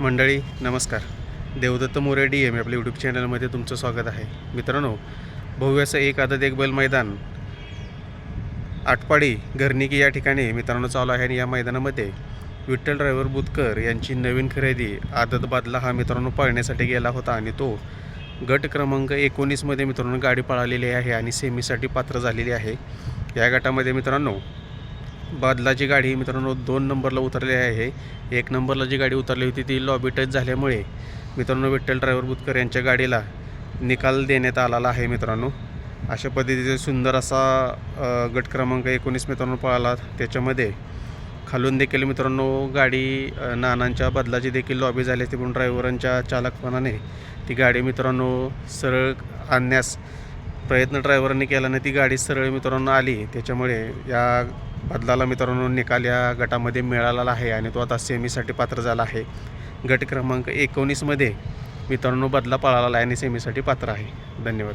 मंडळी नमस्कार. Devdatta More D M आपल्या यूट्यूब चॅनलमध्ये तुमचं स्वागत आहे. मित्रांनो भव्य असं एक आदत एक बैल मैदान आटपाडी घरनिकी या ठिकाणी मित्रांनो चालू आहे आणि या मैदानामध्ये विठ्ठल ड्रायव्हर बुतकर यांची नवीन खरेदी आदत बादला हा मित्रांनो पाळण्यासाठी गेला होता आणि तो गट क्रमांक एकोणीसमध्ये मित्रांनो गाडी पळालेली आहे आणि सेमीसाठी पात्र झालेली आहे. या गटामध्ये मित्रांनो बादलाची गाडी ही मित्रांनो दोन नंबरला उतरली आहे. एक नंबरला जी गाडी उतरली होती ती लॉबी टच झाल्यामुळे मित्रांनो विठ्ठल ड्रायव्हर बुतकर यांच्या गाडीला निकाल देण्यात आलेला आहे मित्रांनो. अशा पद्धतीचा सुंदर असा गट क्रमांक एकोणीस मित्रांनो पळाला. त्याच्यामध्ये खालून देखील मित्रांनो गाडी नानांच्या बदलाची देखील लॉबी झाली असते पण ड्रायव्हरांच्या चालकपणाने ती गाडी मित्रांनो सरळ आणण्यास प्रयत्न ड्रायव्हरने केल्याने ती गाडी सरळ मित्रांनो आली. त्याच्यामुळे या बदलाला मित्रांनो निकाल या गटामध्ये मिळालेला आहे आणि तो आता सेमीसाठी पात्र झाला आहे. गट क्रमांक एकोणीसमध्ये मित्रांनो बदला पळाला आहे आणि सेमीसाठी पात्र आहे. धन्यवाद.